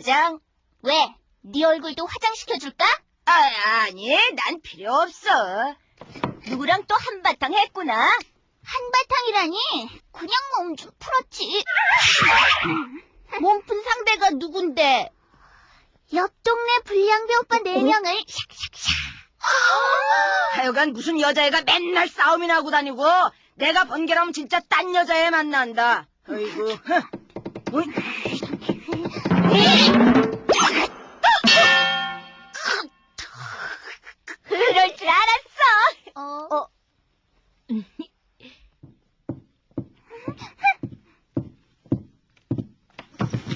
웬 화장? 왜? 네 얼굴도 화장시켜줄까? 아, 아니, 난 필요 없어. 누구랑 또 한바탕 했구나. 한바탕이라니? 그냥 몸 좀 풀었지. 몸 푼 상대가 누군데? 옆 동네 불량배 오빠 네 명을 샥샥샥. 하여간 무슨 여자애가 맨날 싸움이나 하고 다니고 내가 번개라면 진짜 딴 여자애 만난다. 아이고. 흥. 어이, 그럴 줄 알았어. 어? 어.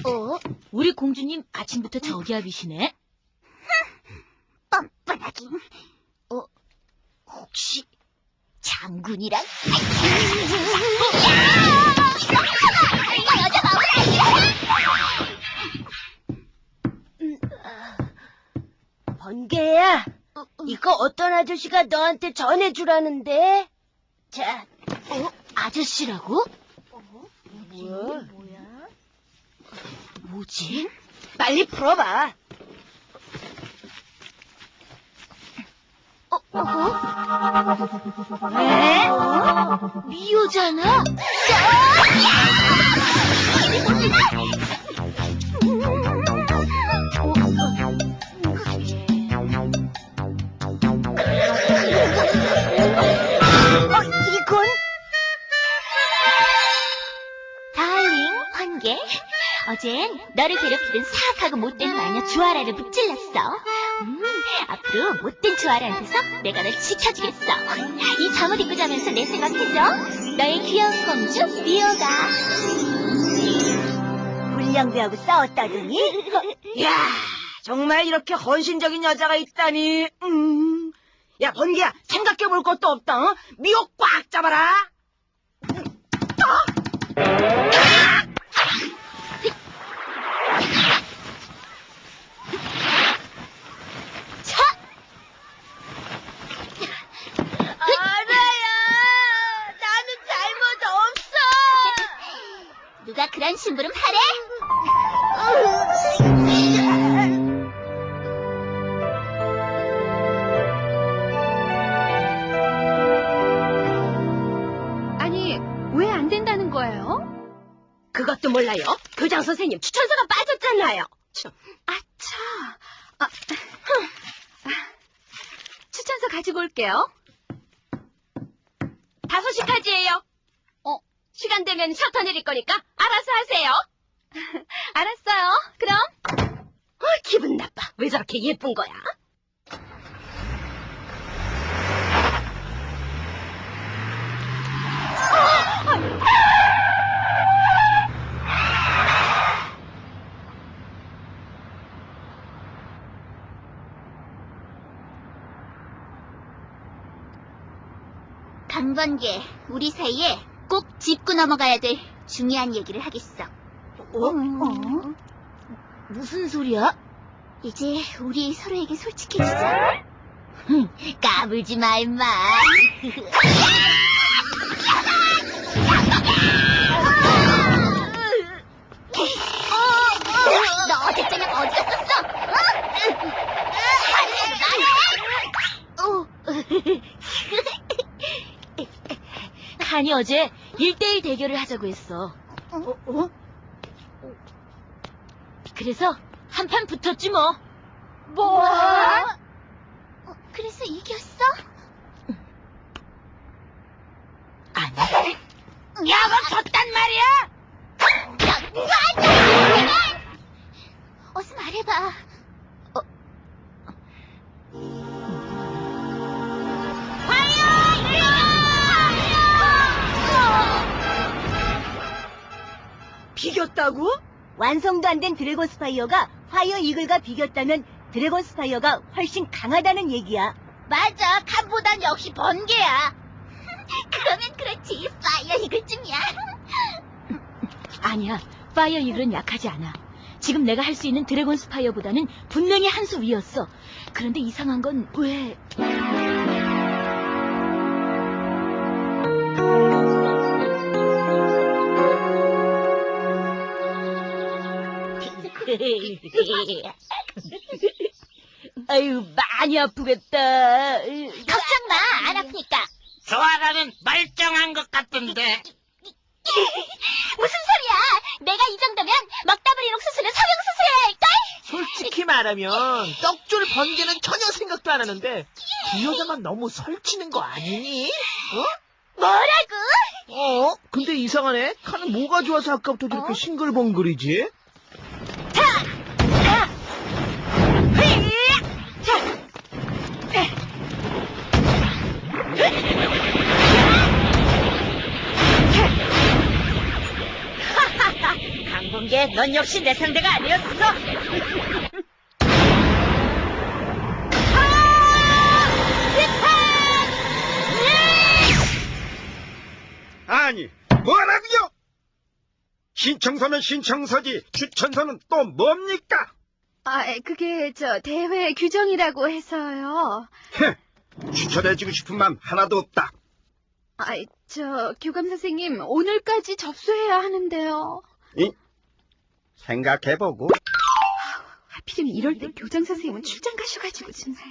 어? 우리 공주님 아침부터 저기압이시네. 뻔뻔하긴. 어? 혹시 장군이랑? 번개 이거 어떤 아저씨가 너한테 전해주라는데. 자, 어? 아저씨라고? 뭐야? 뭐지? 빨리 풀어봐. 어? 어? 왜? 미호잖아? 어, 어젠 너를 괴롭히던 사악하고 못된 마녀 주아라를 붙질렀어. 음, 앞으로 못된 주아라한테서 내가 널 지켜주겠어. 이 잠옷 입고 자면서 내 생각해줘. 너의 귀여운 공주 미호가. 불량배하고 싸웠다더니? 야 정말 이렇게 헌신적인 여자가 있다니. 음. 야, 번개야, 생각해 볼 것도 없다. 어? 미혹 꽉 잡아라. 차! 알아요. 나는 잘못 없어. 그런 심부름 하래? 아니, 왜 안 된다는 거예요? 그것도 몰라요. 교장 선생님 추천서가 빠졌잖아요. 참. 아차. 아, 흠. 아, 추천서 가지고 올게요. 5시까지예요. 어? 시간 되면 셔터 내릴 거니까 알아서 하세요. 알았어요. 그럼. 어, 기분 나빠. 왜 저렇게 예쁜 거야? 강번개, 우리 사이에 꼭 짚고 넘어가야 될 중요한 얘기를 하겠어. 어? 무슨 소리야? 이제 우리 서로에게 솔직해지자. 까불지 마, 임마. 너 어제 저녁 어디 갔었어? 어? 한이 어제 1대1 대결을 하자고 했어. 어? 어? 그래서 한 판 붙었지 뭐. 뭐? 어, 그래서 이겼어? 아니. 야, 너 졌단 말이야? 어서 말해봐. 비겼다고? 완성도 안 된 드래곤 스파이어가 파이어 이글과 비겼다면 드래곤 스파이어가 훨씬 강하다는 얘기야. 맞아, 칸보단 역시 번개야. 그러면 그렇지, 파이어 이글쯤이야. 아니야. 파이어 이글은 약하지 않아. 지금 내가 할 수 있는 드래곤 스파이어보다는 분명히 한 수 위였어. 그런데 이상한 건 왜... 아유, 많이 아프겠다. 걱정 마, 안 아프니까. 조아라는 멀쩡한 것 같던데. 무슨 소리야? 내가 이 정도면 먹다부리록 수술은 성형 수술해야 할걸? 솔직히 말하면 떡줄 번개는 전혀 생각도 안 하는데 이 여자만 너무 설치는 거 아니니? 뭐라고? 어? 어? 근데 이상하네. 카는 뭐가 좋아서 아까부터 저렇게 싱글벙글이지? 강봉계, 넌 역시 내 상대가 아니었어. 아니, 뭐라고요? 신청서는 신청서지, 추천서는 또 뭡니까? 아, 그게 저 대회 규정이라고 해서요. 헤, 추천해주고 싶은 마음 하나도 없다. 아, 저 교감 선생님 오늘까지 접수해야 하는데요. 생각해보고. 하필이면 이럴 때 교장 선생님은 출장 가셔가지고 정말.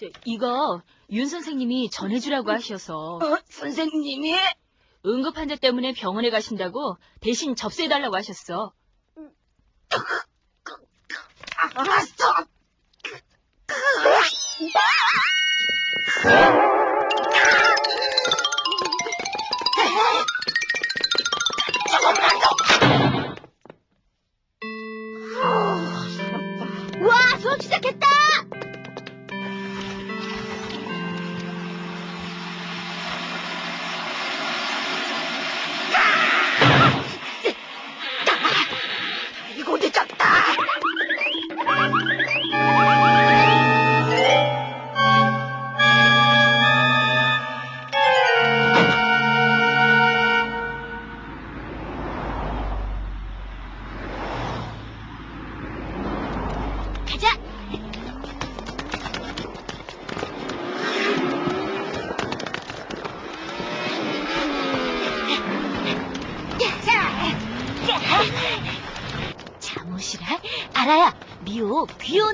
저, 이거 윤 선생님이 전해주라고 하셔서 어, 선생님이? 응급 환자 때문에 병원에 가신다고 대신 접수해달라고 하셨어. 알았어. 우와,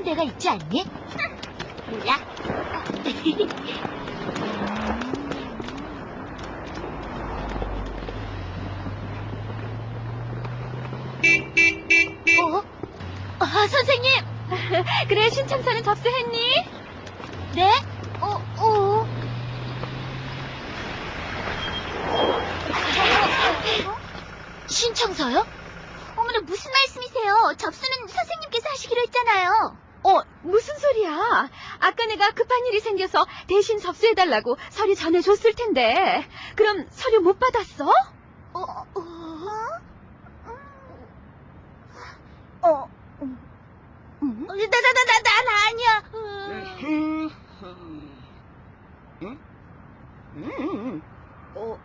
데가 있지 않니? 몰라. 어? 아, 선생님! 그래 신청서는 접수했니? 네? 어, 어. 신청서요? 어머나 무슨 말씀이세요? 접수는 선생님께서 하시기로 했잖아요. 어, 무슨 소리야? 아까 내가 급한 일이 생겨서 대신 접수해달라고 서류 전해줬을 텐데. 그럼 서류 못 받았어? 어, 어? 어, 나, 나, 나, 나, 난 아니야. 음, 음, 음. 어,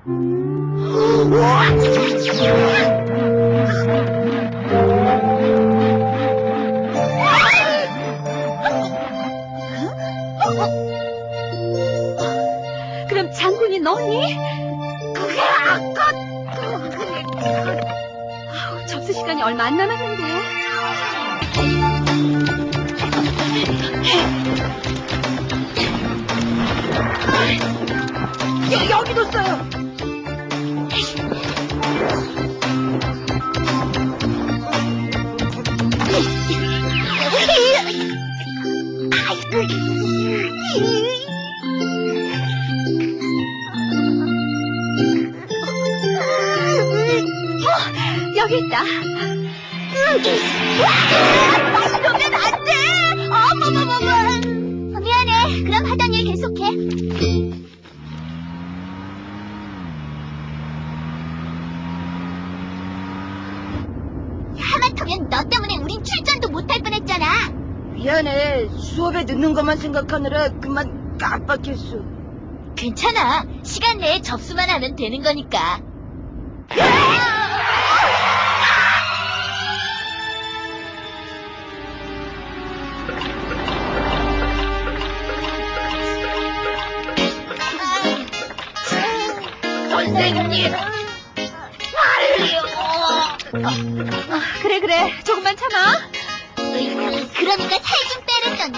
너니? 그게 아까 아우, 접수 시간이 얼마 안 남았는데. 여, 여기도 써요. 하마터면 너 때문에 우린 출전도 못할 뻔했잖아. 미안해. 수업에 늦는 것만 생각하느라 그만 깜빡했어. 괜찮아. 시간 내에 접수만 하면 되는 거니까. 선생님! 그래, 그래. 조금만 참아. 그러니까 살 좀 빼랬더니.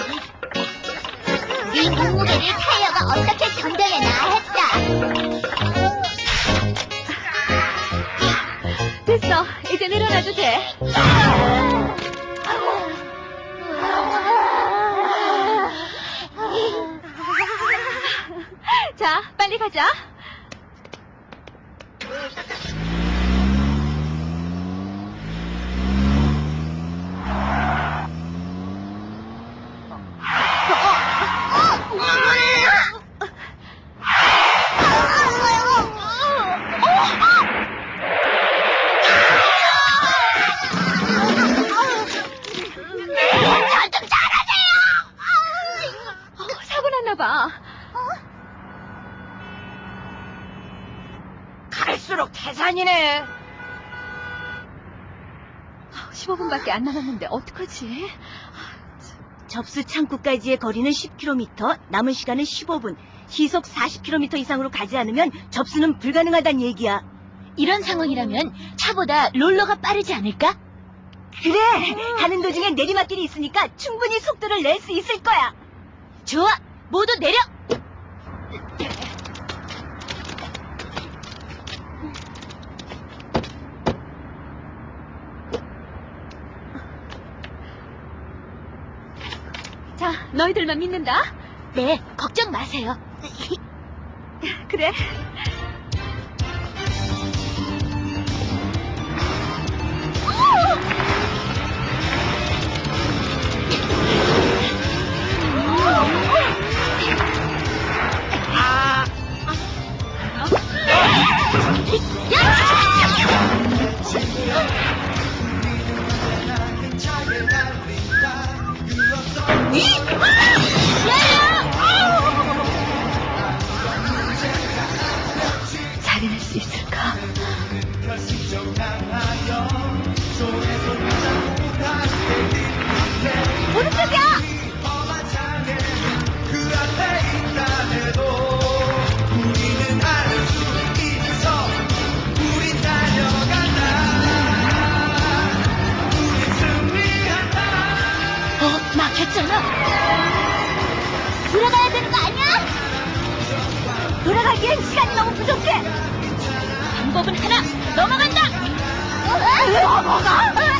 네 몸무게를 타이어가 어떻게 견뎌내나 했다. 됐어. 이제 일어나도 돼. 태산이네. 15분밖에 안 남았는데 어떡하지? 접수 창구까지의 거리는 10km, 남은 시간은 15분. 시속 40km 이상으로 가지 않으면 접수는 불가능하단 얘기야. 이런 상황이라면 차보다 롤러가 빠르지 않을까? 그래! 가는 도중에 내리막길이 있으니까 충분히 속도를 낼 수 있을 거야. 좋아! 모두 내려! 자, 너희들만 믿는다. 네, 걱정 마세요. 그래. 잘 너무 부족해. 방법은 하나, 넘어간다. 넘어가?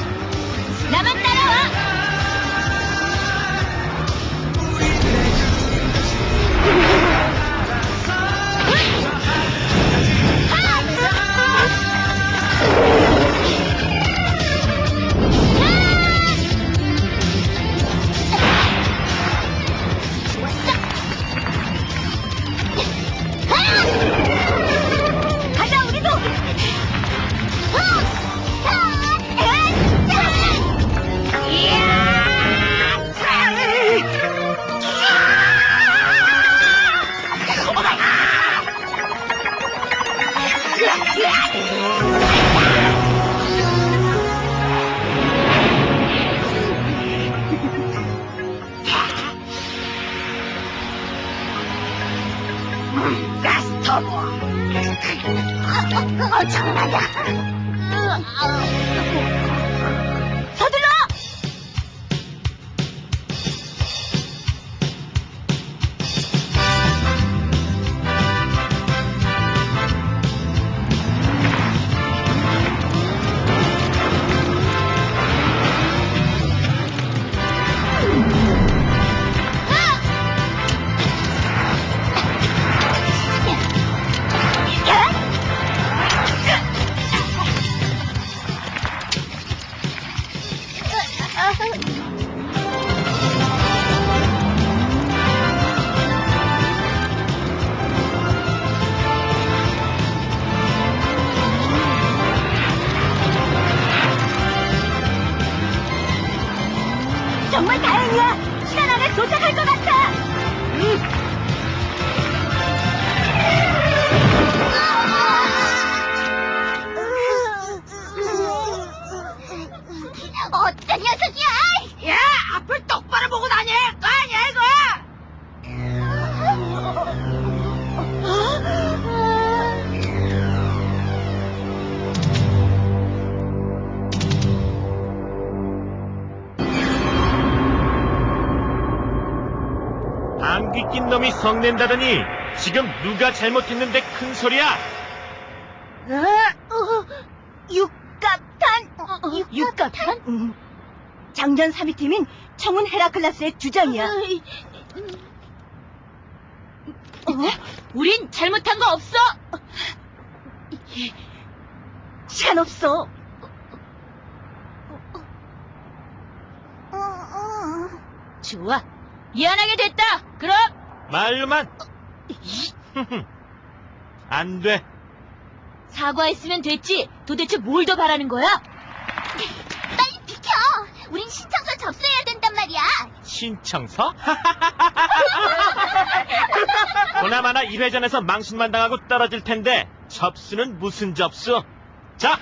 다행이야. 시간 안에 도착할 것 같아. 어떤 녀석이야! 야, 앞을 똑바로 보고 다녀! 방귀 낀 놈이 성낸다더니 지금 누가 잘못했는데 큰 소리야? 어, 육각탄. 육각탄? 음. 장전 3위 팀인 청운 헤라클라스의 주장이야. 어? 우린 잘못한 거 없어! 시간 없어. 좋아. 미안하게 됐다. 그럼 말로만. 안 돼. 사과했으면 됐지. 도대체 뭘 더 바라는 거야? 빨리 비켜. 우린 신청서 접수해야 된단 말이야. 신청서? 보나마나 1회전에서 망신만 당하고 떨어질 텐데 접수는 무슨 접수? 자,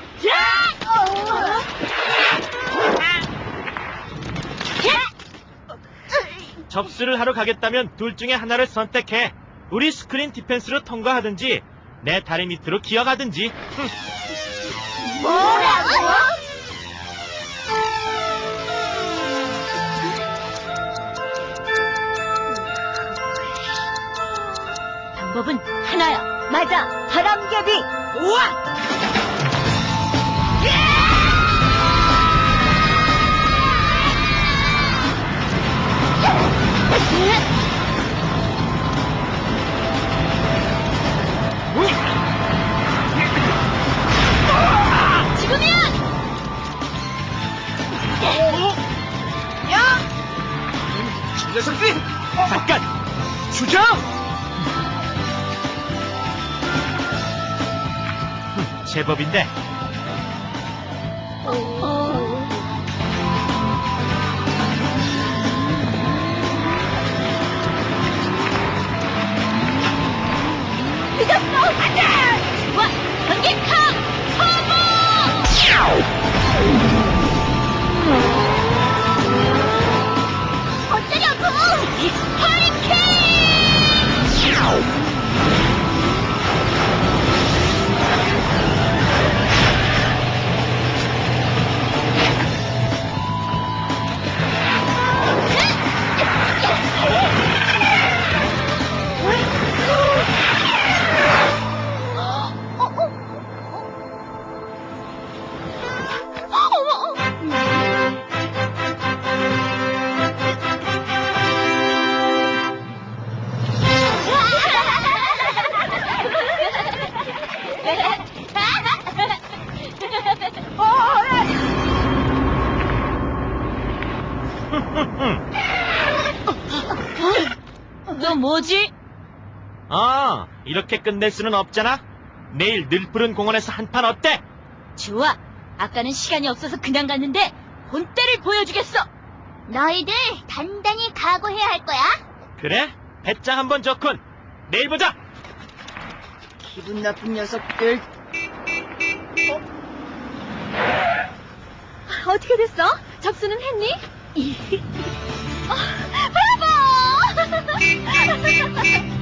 접수를 하러 가겠다면 둘 중에 하나를 선택해. 우리 스크린 디펜스로 통과하든지 내 다리 밑으로 기어가든지. 흠. 뭐라고? 방법은 하나야. 맞아. 바람개비. 우와! 흠, 제법인데 늦었어! 안 돼! 좋아! 경기카! 터보! 이렇게 끝낼 수는 없잖아 내일 늘푸른 공원에서 한판 어때? 좋아. 아까는 시간이 없어서 그냥 갔는데 본때를 보여주겠어. 너희들 단단히 각오해야 할 거야. 그래? 배짱 한번 좋군 내일 보자 기분 나쁜 녀석들. 어떻게 됐어? 접수는 했니? 브라보!